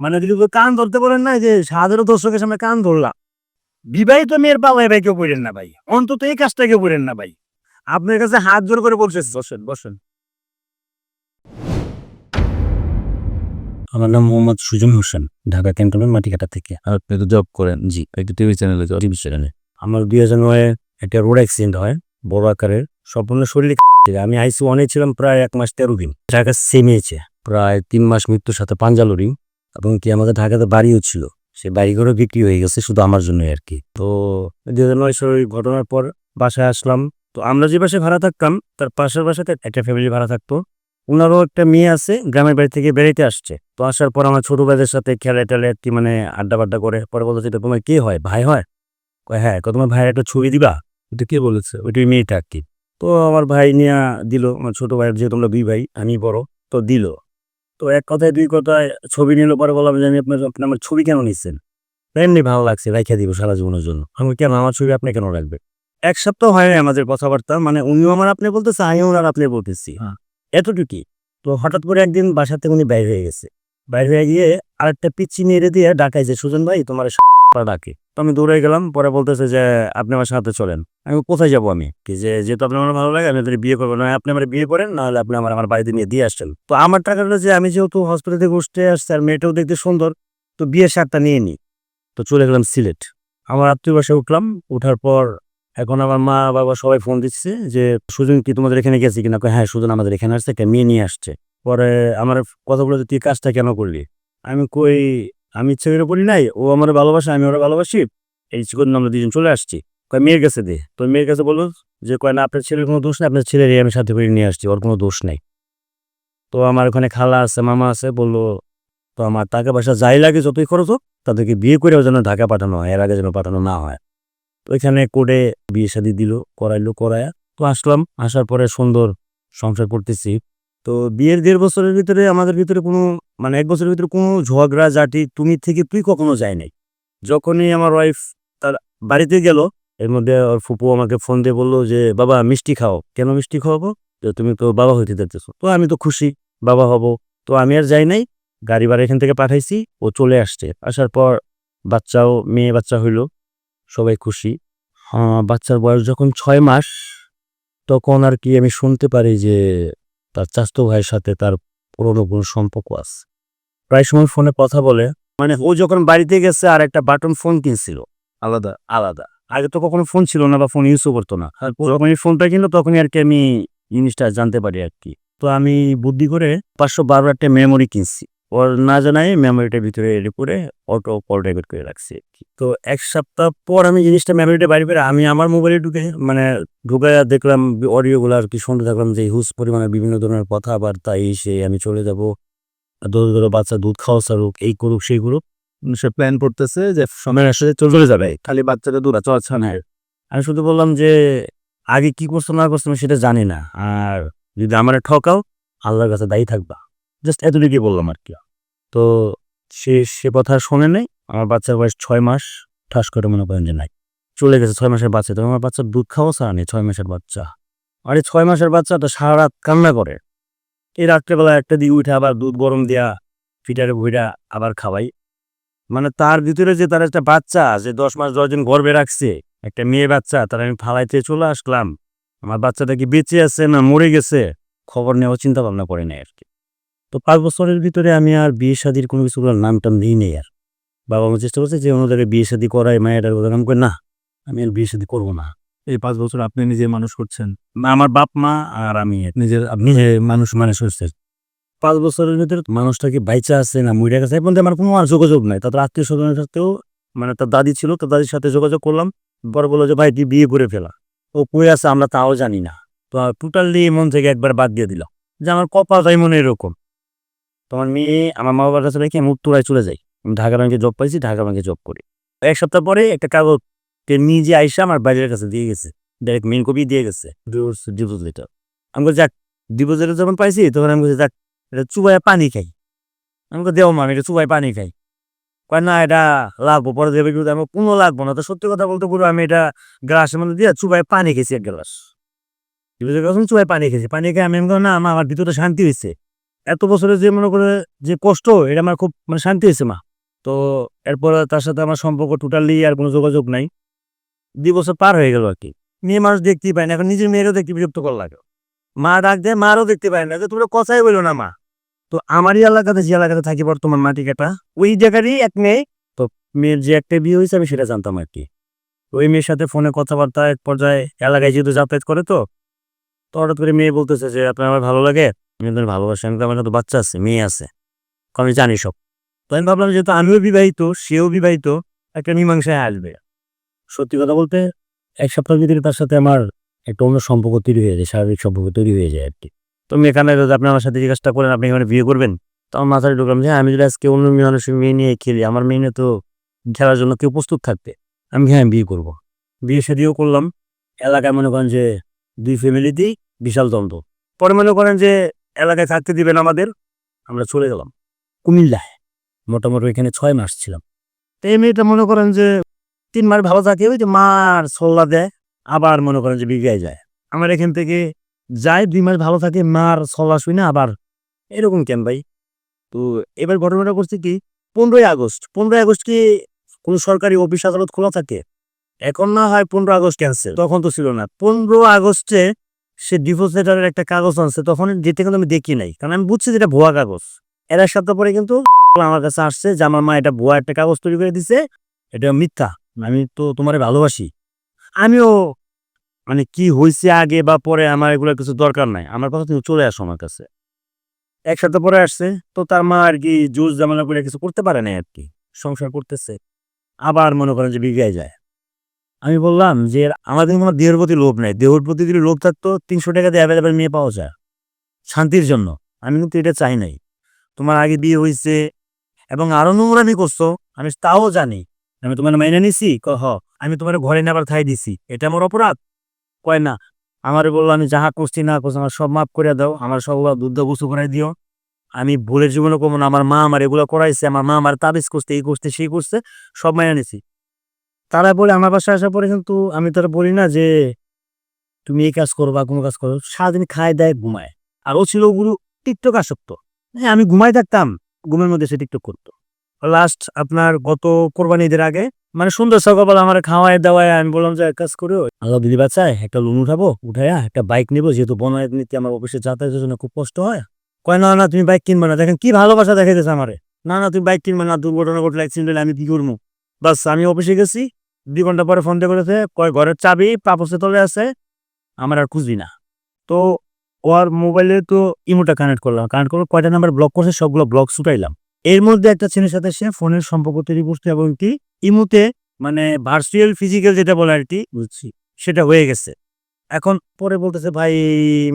মানে যদি কান ধরতে পারেন না যে হাজারো দর্শকের সামনে কান ধরলাম। বিবাহিত মেয়ের পাল্লায় ভাই কেউ পড়েন না ভাই। অন্তত এই কাজটা কেউ পড়েন না ভাই। আপনার কাছে হাত জোর করে বলছে বসেন বসেন। আমার নাম মোহাম্মদ সুজন হোসেন ঢাকা ক্যান্টনমেন্ট মাটিকাটা থেকে। আপনি তো জব করেন। জি একটু টিভি চ্যানেলে টিভি চ্যানেলে আমার দুই হাজার নয়ে একটা রোড অ্যাক্সিডেন্ট হয় বড় আকারের। সম্পূর্ণ শরীরে আমি আইসি ওয়ানে ছিলাম প্রায় এক মাস তেরো দিন। ঢাকা সেমিয়েছে প্রায় তিন মাস মৃত্যুর সাথে পাঞ্জালুরি এবং কি আমাদের ঢাকাতে বাড়িও ছিল। সেই বাড়িঘরও বিক্রি হয়ে গেছে শুধু আমার জন্যই আর কি। তো দুই হাজার নয় ঘটনার পর বাসায় আসলাম। তো আমরা যে বাসায় ভাড়া থাকতাম, তার পাশের বাসাতে একটা ফ্যামিলি ভাড়া থাকতো। ওনারও একটা মেয়ে আছে, গ্রামের বাড়ি থেকে বেড়াইতে আসছে। তো আসার পর আমার ছোট ভাইদের সাথে খেলা টেলে একটি মানে আড্ডা বাড্ডা করে, পরে বলতে এটা তোমার কে হয়? ভাই হয়? হ্যাঁ তোমার ভাইয়ের একটা ছবি দিবা? এটা কে বলেছে? ওইটি মেয়েটা আর কি। তো আমার ভাই নিয়ে দিল, আমার ছোট ভাইয়ের, যেহেতু আমরা দুই ভাই, আমি বড়, তো দিল। তো এক কথায় দুই কথায় ছবি নিল পরে বললাম যে আমি আপনার আপনি আমার ছবি কেন নিচ্ছেন? এমনি ভালো লাগছে রাখিয়া দিব সারা জীবনের জন্য। আমি কেন? আমার ছবি আপনি কেন রাখবেন? এক সপ্তাহ হয় আমাদের কথাবার্তা মানে উনিও আমার আপনি বলতেছে আমিও ওনার আপনি বলতেছি। হ্যাঁ। এতটুকুই। তো হঠাৎ করে একদিন বাসা থেকে উনি বাইরে হয়ে গেছে। বাইরে হয়ে গিয়ে আরেকটা পিচ্ছি নেড়ে দিয়ে ডাকাই যে সুজন ভাই তোমার ডাকে। তো আমি দৌড়ে গেলাম, পরে বলতেছে যে, আপনি আমার সাথে চলেন। আমি কোথায় যাব আমি? যে, যেহেতু আপনার আমার ভালো লাগে, আমি আপনার বিয়ে করব। না আপনি আমার বিয়ে করেন নাহলে আপনি আমার আমার বাড়িতে নিয়ে দিয়ে আসছেন তো আমার টাকাটা যে, আমি যেহেতু হসপিটাল থেকে উঠতে আসছি আর মেয়েটাও দেখতে সুন্দর, তো বিয়ের সারটা নিয়ে নিই। তো চলে গেলাম সিলেট। আমার আত্মীয় বাসায় উঠলাম ওঠার পর এখন আমার মা বাবা সবাই ফোন দিচ্ছে যে, সুজন কি তোমাদের এখানে গেছে কিনা? হ্যাঁ সুজন আমাদের এখানে আসছে, একটা মেয়ে নিয়ে আসছে। পরে আমার কথা বলে তুই কাজটা কেন করলি? আমি কই আমি ইচ্ছে করে বলি নাই, ও আমার ভালোবাসে, আমি ওরা ভালোবাসি। এই চিকন আমরা দুজন চলে আসছি। কয়, মেয়ের কাছে দে। তো মেয়ের কাছে বলল যে, কয়, না, আপনার ছেলের কোনো দোষ নেই, আপনার ছেলেরই আমি সাথে করে নিয়ে আসছি, ওর কোনো দোষ নেই। তো আমার ওখানে খালা আছে, মামা আছে, বলল, তো আমার টাকা পয়সা যাই লাগে, যতই খরচ হোক, তাদেরকে বিয়ে করেও যেন ঢাকা পাঠানো হয়, এর আগে যেন পাঠানো না হয়। তো ওইখানে কোর্টে বিয়ে শাদি দিল, করাইলো, করায়া। তো আসলাম, আসার পরে সুন্দর সংসার করতেছি। তো বিয়ের দেড় বছরের ভিতরে আমাদের ভিতরে কোনো মানে এক বছরের ভিতরে কোনো ঝগড়া, জাটি তুমি থেকে তুই কখনো যায় নাই। যখনই আমার ওয়াইফ তার বাড়িতে গেল, এর মধ্যে ওর ফুপু আমাকে ফোন দিয়ে বলল যে, বাবা, মিষ্টি খাও। কেন মিষ্টি খাওয়াবো? যে তুমি তো বাবা হইতে যাচ্তেছো তো আমি তো খুশি, বাবা হব। তো আমি আর যাই নাই, গাড়ি ভাড়া এখান থেকে পাঠাইছি, ও চলে আসছে। আসার পর বাচ্চাও, মেয়ে বাচ্চা হইল, সবাই খুশি। বাচ্চার বয়স যখন ছয় মাস, তখন আর কি আমি শুনতে পারি যে তার চাস্তো ভাইয়ের সাথে তার পুরনো কোনো সম্পর্ক আছে। প্রায় সময় ফোনে কথা বলে মানে ও যখন বাড়িতে গেছে আর একটা বাটন ফোন কিনছিল আলাদা আলাদা। আগে তো কখনো ফোন ছিল না বা ফোন ইউজও করতো না। যখন এই ফোনটা কিনলো তখনই আর কি আমি জিনিসটা জানতে পারি আর কি। তো আমি বুদ্ধি করে পাঁচশো বারো একটা মেমোরি কিনছি। ওর না জানাই মেমোরিটার ভিতরে এডি করে অটো কল রেকর্ড করে রাখছি তো এক সপ্তাহ পর আমি জিনিসটা মেমোরিটা বাড়ি করে আমি আমার মোবাইলে ঢুকে মানে ঢুকে দেখলাম অডিওগুলো আর কি, শুনতে থাকলাম যে হুস পরিমাণে বিভিন্ন ধরনের কথাবার্তা, এই সে, আমি চলে যাব। ধরো ধরো বাচ্চা দুধ খাওয়া সারুক এই করুক, সেই করুক। সে প্ল্যান করতেছে যে সময় আসলে চলে যাবে, খালি বাচ্চাটা দূর আছে আচ্ছা না আমি শুধু বললাম যে আগে কি করছ, না করছ সেটা জানি না। আর যদি আমার ঠকাও, আল্লাহর কাছে দায়ী থাকবা। জাস্ট এতটুকুই বললাম আর কি। তো সে সে কথা শোনে নেই, আমার বাচ্চার বয়স ছয় মাস, ঠাস করে মনে করেন যে নাই। চলে গেছে ছয় মাসের বাচ্চা তো আমার বাচ্চার দুধ খাওয়া সারা নেই, ছয় মাসের বাচ্চা। আরে ছয় মাসের বাচ্চাটা সারা রাত কান্না করে। এই রাত্রেবেলা একটা দিয়ে উঠে আবার দুধ গরম দেয়া ফিটারে ভুইরা আবার খাওয়াই। মানে তার ভিতরে যে তার একটা বাচ্চা, যে দশ মাস দশ দিন গর্বে রাখছে, একটা মেয়ে বাচ্চা, তার আমি ফালাইতে চলে আসলাম। আমার বাচ্চাটা কি বেঁচে আছে না মরে গেছে, খবর নেওয়ার চিন্তা ভাবনা করে নাই আর কি। তো পাঁচ বছরের ভিতরে আমি আর বিয়ে শাদির কোনো কিছু নাম টাম দিই নেই আর। বাবা আমার চেষ্টা করছে যে ওনাদের বিয়ে শাদি করায় মায়ের কথা নাম করে না আমি আর বিয়ে শাদি করব না। এই পাঁচ বছর আপনি নিজে মানুষ করছেন? না, আমার বাপ মা আর আমি নিজের নিজে মানুষ মানুষ হচ্ছে পাঁচ বছরের ভিতরে মানুষটা কি বাইচা আছে না মরে গেছে? এখন আমার কোনো আর যোগাযোগ নাই। তাদের আত্মীয় স্বজনের সাথেও মানে তার দাদি ছিল তার দাদির সাথে যোগাযোগ করলাম। পরে বলল যে ভাই তুই বিয়ে করে ফেলা। ও কই আছে আমরা তাও জানি না। তো টোটালি মন থেকে একবার বাদ দিয়ে দিলাম যে আমার কপাল তাই মনে এরকম। তোমার মেয়ে আমার মা বাবার কাছে রেখে আমি উত্তরায় চলে যাই। আমি ঢাকা ব্যাংকে জব পাইছি ঢাকা ব্যাংকে জব করি। এক সপ্তাহ পরে একটা কাগজ নিজে আইসা আমার বাইরের কাছে দিয়ে গেছে। ডাইরেক্ট মেন কপি দিয়ে গেছে। ডিভোর্স লেটার আমি বলছি যাক লেটার যখন পাইছি তখন আমি বলছি যাক এটা চুবাইয়া পানি খাই। আমি বলছি, দেও আমি এটা চুবাই পানি খাই। কয় না এটা লাগবো পরে দেবে কিন্তু আমি কোনো লাগবো না। তো সত্যি কথা বলতে পুরো আমি এটা গ্লাসের মধ্যে দিয়ে চুবাই পানি খেয়েছি এক গ্লাস। কাছে চুবাই পানি খেয়েছি পানি খেয়ে আমি না আমার ভিতরে শান্তি হয়েছে এত বছরে যে মনে করে যে কষ্ট, এটা আমার খুব মানে শান্তি হয়েছে মা। তো এরপর তার সাথে আমার সম্পর্ক টোটালি আর কোনো যোগাযোগ নাই। দুই বছর পার হয়ে গেল আর কি। মেয়ে মানুষ দেখতেই পায় না, এখন নিজের মেয়েরও দেখতে বিরক্ত কর লাগে। মা ডাক দেয়, মারও দেখতে পায় না, যে তোমরা কথাই বলো না মা। তো আমারই এলাকাতে, যে এলাকাতে থাকি বর্তমান মাটি কাটা, ওই জায়গারই এক মেয়ে। তো মেয়ের যে একটা বিয়ে হয়েছে আমি সেটা জানতাম আর কি। ওই মেয়ের সাথে ফোনে কথাবার্তা এক পর্যায়ে এলাকায় যেহেতু যাতায়াত করে তো তো হঠাৎ করে মেয়ে বলতেছে যে, আপনার আমার ভালো লাগে? আমি আপনার ভালোবাসি আমি তো আমার তো বাচ্চা আছে মেয়ে আছে আমি জানি সব। তো আমি ভাবলাম যেহেতু আমিও বিবাহিত সেও বিবাহিত একটা মীমাংসায় আসবে। সত্যি কথা বলতে এক সপ্তাহের ভিতরে তার সাথে আমার একটা অন্য সম্পর্ক তৈরি হয়ে যায় শারীরিক সম্পর্ক তৈরি হয়ে যায় আর কি। তো এখানে যদি আপনি আমার সাথে জিজ্ঞাসা করেন আপনি এখানে বিয়ে করবেন? তো আমার মাথায় ঢুকলাম যে হ্যাঁ, আমি যদি আজকে অন্য মেয়ে মানুষের মেয়ে নিয়ে খেলি আমার মেয়ে তো খেলার জন্য কেউ প্রস্তুত থাকবে। আমি হ্যাঁ বিয়ে করব। বিয়ে সেদিও করলাম। এলাকায় মনে করেন যে দুই ফ্যামিলিতেই বিশাল দ্বন্দ্ব। পরে মনে করেন যে এলাকায় থাকতে দিবেন আমাদের, আমরা চলে গেলাম। কুমিল্লায়। মোটামুটি এখানে ছয় মাস ছিলাম। তো মেয়েটা মনে করেন যে তিন মাস ভালো থাকে, ওই যে মার সোল্লা দেয়, আবার মনে করেন যে বিগড়ায় যায়। আমার এখান থেকে যায়, দুই মাস ভালো থাকে, মার সোল্লা শুই না, আবার এরকম কেন ভাই। তো এবার ঘটনাটা করছে কি, পনেরোই আগস্ট পনেরোই আগস্ট কি কোনো সরকারি অফিস আদালত খোলা থাকে? এখন না হয় পনেরো আগস্ট ক্যান্সেল তখন তো ছিল না। পনেরো আগস্টে সে ডিভোর্স লেটারের একটা কাগজ আনছে, তখন যেতে কিন্তু আমি দেখি নাই। কারণ আমি বুঝছি যে এটা ভুয়া কাগজ। এর এক সপ্তাহ পরে কিন্তু আমার কাছে আসছে যে আমার মা এটা ভুয়া একটা কাগজ তৈরি করে দিছে, এটা মিথ্যা। আমি তো তোমারে ভালোবাসি। আমিও মানে কি হয়েছে আগে বা পরে আমার এগুলো কিছু দরকার নাই। আমার কথা তুমি চলে আসো আমার কাছে। এক সপ্তাহ পরে আসছে, তো তার মা আর কি জুস জামানা করে কিছু করতে পারে না আর কি। সংসার করতেছে। আবার মনে করেন যে বিগায় যায়। আমি বললাম যে, আমাদের কোনো দেহের প্রতি লোভ নাই। দেহের প্রতি যদি লোভ থাকতো, তিনশো টাকা দিয়ে অ্যাভেলেবেল মেয়ে পাওয়া যায়। শান্তির জন্য। আমি কিন্তু এটা চাই নাই। তোমার আগে বিয়ে হয়েছে এবং আরও নোংরামি করছ, আমি তাও জানি। আমি তোমার মাইনে নিছি হ, আমি তোমার ঘরে নেবার থাই দিছি। এটা আমার অপরাধ। কয় না, আমারে বলল, আমি যাহা করছি না করছি, আমার সব মাফ করে দাও। আমার সব দুধ গুছু করাই দিও। আমি ভুলের জীবনে কমো না আমার মা আমার এগুলো করাইছে, আমার মা আমার তাবিজ করছে, এই করছে, সেই করছে, সব মাইনে নিছি। তারা বলে, আমার বাসায় আসার পরে কিন্তু আমি তারা বলি না যে, তুমি এই কাজ করো বা কোনো কাজ করো, সারাদিন খায় দেয়, ঘুমায়। আর ও ছিল গুরু টিকটক আসক্ত। হ্যাঁ আমি ঘুমাই থাকতাম, ঘুমের মধ্যে সে টিকটক করতো। লাস্ট আপনার গত কোরবানি ঈদের আগে মানে সুন্দর সকালবেলা আমার খাওয়ায় দাওয়ায় আমি বললাম যে, এক কাজ করে আল্লাহ দিদি বাচ্চায় একটা লোন উঠাবো উঠাইয়া একটা বাইক নেব, যেহেতু বনায়ত নিতে আমার অফিসে যাতায়াতের জন্য খুব কষ্ট হয়। কয়, না না, তুমি বাইক কিনবে না। দেখেন কি ভালোবাসা দেখাইতেছে আমারে। না না, তুমি বাইক কিনবে না, দুর্ঘটনা ঘটলে অ্যাক্সিডেন্ট আমি কি করব বাস, আমি অফিসে গেছি দুই ঘণ্টা পরে ফোন দিয়ে করেছে কয় ঘরের চাবি পাপসে তলে আছে, আমার আর খুঁজবি না। তো ওর মোবাইলে তো ইমোটা কানেক্ট করলাম। কানেক্ট করে কয়টা নাম্বার ব্লক করছে, সবগুলো ব্লক ছুটাইলাম এর মধ্যে একটা ছেলের সাথে সে ফোনের সম্পর্ক তৈরি করছে এবং কি ইমুতে মানে ভার্চুয়াল ফিজিক্যাল যেটা বলে আর কি, বুঝছি, সেটা হয়ে গেছে। এখন পরে বলতেছে, ভাই,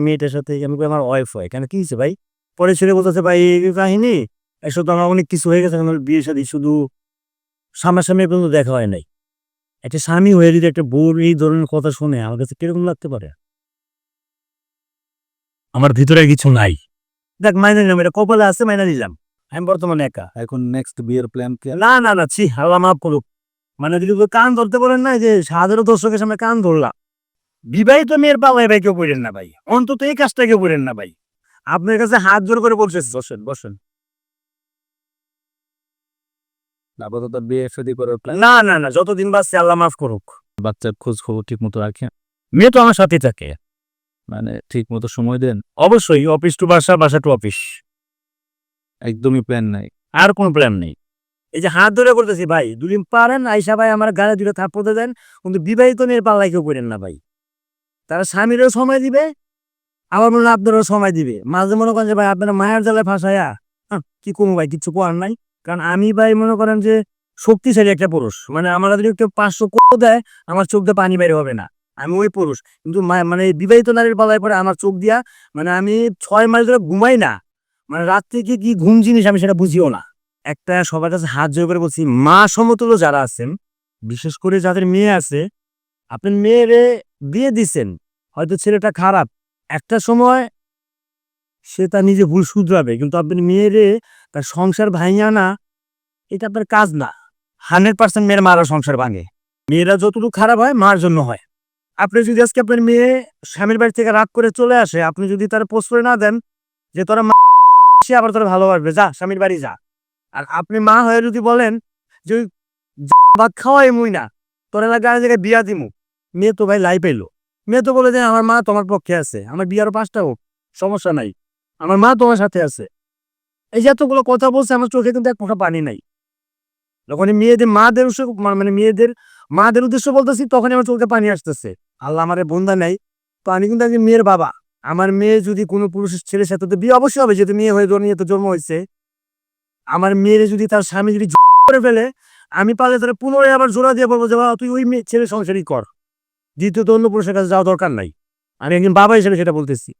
মেয়েটার সাথে আমি আমার ওয়াইফ হয়। কেন, কি হয়েছে ভাই? পরে ছেলে বলতেছে, ভাই কাহিনী, এসব তো আমার অনেক কিছু হয়ে গেছে, আমার বিয়ে শাদী শুধু সামনাসামনি পর্যন্ত দেখা হয় নাই। একটা স্বামী হয়ে যদি একটা বউর এই ধরনের কথা শুনে আমার কাছে কীরকম লাগতে পারে? আমার ভিতরে কিছু নাই। দেখ মাইনে নিলাম এটা কপালে আছে মাইনে নিলাম। আমি বর্তমানে একা। এখন নেক্সট বিয়ের প্ল্যান কি? না না না ছি আল্লাহ মাফ করুক। মানে যদি কান ধরতে পারেন না যে সাধারণ দর্শকের সামনে কান ধরলাম। বিবাহিত মেয়ের পাল্লায় ভাই কেউ পড়েন না ভাই। অন্তত এই কাজটা কেউ পড়েন না ভাই। আপনার কাছে হাত জোর করে বলছে বসেন বসেন। আপাতত বিয়ে শাদী করার প্ল্যান না না না যতদিন বাঁচছে আল্লাহ মাফ করুক। বাচ্চার খোঁজ খবর ঠিক মতো রাখেন মেয়ে তো আমার সাথে থাকে। মানে ঠিক মতো সময় দেন? অবশ্যই অফিস টু বাসা বাসা টু অফিস একদমই প্ল্যান নাই। আর কোনো প্ল্যান নেই। এই যে হাত ধরে করতেছি ভাই দুদিন পারেন আইসা ভাই আমার গালে দুটো থাপ্পড় দিয়ে দেন কিন্তু বিবাহিত মেয়ের পাল্লায় কেউ করেন না ভাই। তারা স্বামীরও সময় দিবে আবার মনে আপনারও সময় দিবে। মাঝে মনে করেন যে ভাই আপনারা মায়ের জালে ফাঁসায়া হ্যাঁ, কি কমু ভাই কিচ্ছু করার নাই? কারণ আমি ভাই মনে করেন যে শক্তিশালী একটা পুরুষ। মানে আমার যদি পাঁচশো কোপ দেয়, আমার চোখ দিয়ে পানি বের হবে না। আমি ওই পুরুষ। কিন্তু মানে বিবাহিত নারীর পাল্লায় পরে আমার চোখ দিয়া মানে আমি ছয় মাস ধরে ঘুমাই না। মানে রাত থেকে কি ঘুম জিনিস আমি সেটা বুঝিও না। একটা সবার কাছে হাত জোর করে বলছি, মা সমতুল্য যারা আছেন, বিশেষ করে যাদের মেয়ে আছে, আপনি মেয়েরে বিয়ে দিছেন, হয়তো ছেলেটা খারাপ। একটা সময় সে তার নিজে ভুল শুধরাবে, কিন্তু আপনি মেয়েরে তার সংসার ভাঙিয়া না, এটা আপনার কাজ না। হান্ড্রেড পার্সেন্ট মেয়ের মারা সংসার ভাঙে। মেয়েরা যতটুকু খারাপ হয়, মার জন্য হয়। আপনি যদি আজকে আপনার মেয়ে স্বামীর বাড়ি থেকে রাগ করে চলে আসে, আপনি যদি তার প্রশ্রয় না দেন যে তোরা মা, সে আবার তোরা ভালোবাসবে। যা, স্বামীর বাড়ি যা। আর আপনি মা হয়ে যদি বলেন যে ভাত খাওয়াই মুই না, তোর এলাকায় আর জায়গায় বিয়া দিমু। মেয়ে তো ভাই লাই পেল। মেয়ে তো বলে যে আমার মা তোমার পক্ষে আছে। আমার বিয়ারও পাঁচটা হোক, সমস্যা নাই। আমার মা তোমার সাথে আছে। এই যে এতগুলো কথা বলছে, আমার চোখে কিন্তু এক ফোঁটা পানি নাই। যখন মেয়েদের, মাদের মানে মেয়েদের, মাদের উদ্দেশ্য বলতেছি তখন আমার চোখে পানি আসতেছে। আল্লাহ আমার বন্ধা নাই। তো আমি কিন্তু একজন মেয়ের বাবা। আমার মেয়ে যদি কোনো পুরুষের ছেলের সাথে তো বিয়ে অবশ্যই হবে, যেহেতু মেয়ে হয়ে জন্মিয়ে তো জন্ম হয়েছে। আমার মেয়ের যদি তার স্বামী যদি করে ফেলে, আমি পারলে তাহলে পুনরায় আবার জোড়া দিয়ে বলব যে, বাবা, তুই ওই মেয়ে ছেলে সংসারই কর। দ্বিতীয়ত অন্য পুরুষের কাছে যাওয়া দরকার নাই। আমি একজন বাবা হিসেবে সেটা বলতেছি।